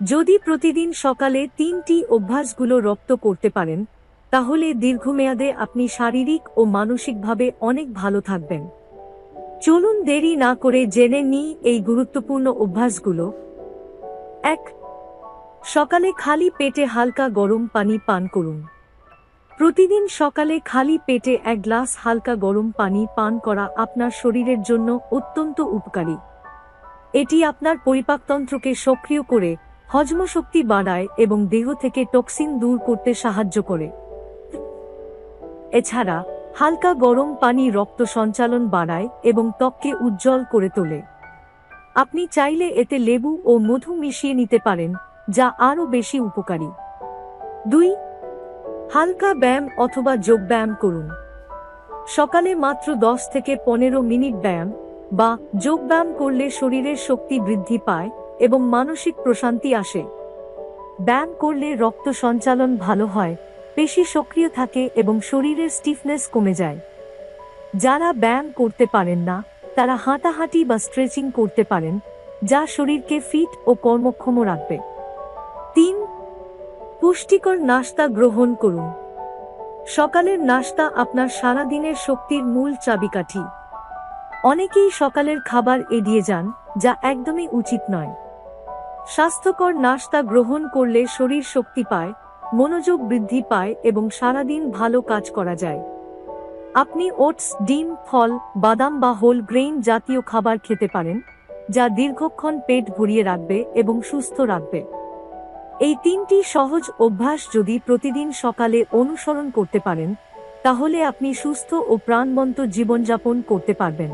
যদি প্রতিদিন সকালে তিনটি অভ্যাসগুলো রপ্ত করতে পারেন, তাহলে দীর্ঘমেয়াদে আপনি শারীরিক ও মানসিকভাবে অনেক ভালো থাকবেন। চলুন দেরি না করে জেনে নিই এই গুরুত্বপূর্ণ অভ্যাসগুলো। এক, সকালে খালি পেটে হালকা গরম পানি পান করুন। প্রতিদিন সকালে খালি পেটে এক গ্লাস হালকা গরম পানি পান করা আপনার শরীরের জন্য অত্যন্ত উপকারী। এটি আপনার পরিপাকতন্ত্রকে সক্রিয় করে হজমশক্তি বাড়ায় এবং দেহ থেকে টক্সিন দূর করতে সাহায্য করে। এছাড়া, হালকা গরম পানি রক্ত সঞ্চালন বাড়ায় এবং ত্বককে উজ্জ্বল করে তোলে। আপনি চাইলে এতে লেবু ও মধু মিশিয়ে নিতে পারেন, যা আরও বেশি উপকারী। দুই, হালকা ব্যায়াম অথবা যোগব্যায়াম করুন। সকালে মাত্র দশ থেকে পনেরো মিনিট ব্যায়াম বা যোগব্যায়াম করলে শরীরের শক্তি বৃদ্ধি পায় এবং মানসিক প্রশান্তি আসে। ব্যায়াম করলে রক্ত সঞ্চালন ভালো হয়, পেশি সক্রিয় থাকে এবং শরীরের স্টিফনেস কমে যায়। যারা ব্যায়াম করতে পারেন না, তারা হাঁটাহাঁটি বা স্ট্রেচিং করতে পারেন, যা শরীরকে ফিট ও কর্মক্ষম রাখবে। তিন, পুষ্টিকর নাস্তা গ্রহণ করুন। সকালের নাস্তা আপনার সারাদিনের শক্তির মূল চাবিকাঠি। অনেকেই সকালের খাবার এড়িয়ে যান, যা একদমই উচিত নয়। স্বাস্থ্যকর নাস্তা গ্রহণ করলে শরীর শক্তি পায়, মনোযোগ বৃদ্ধি পায় এবং সারাদিন ভালো কাজ করা যায়। আপনি ওটস, ডিম, ফল, বাদাম বা হোল গ্রেইন জাতীয় খাবার খেতে পারেন, যা দীর্ঘক্ষণ পেট ভরিয়ে রাখবে এবং সুস্থ রাখবে। এই তিনটি সহজ অভ্যাস যদি প্রতিদিন সকালে অনুসরণ করতে পারেন, তাহলে আপনি সুস্থ ও প্রাণবন্ত জীবনযাপন করতে পারবেন।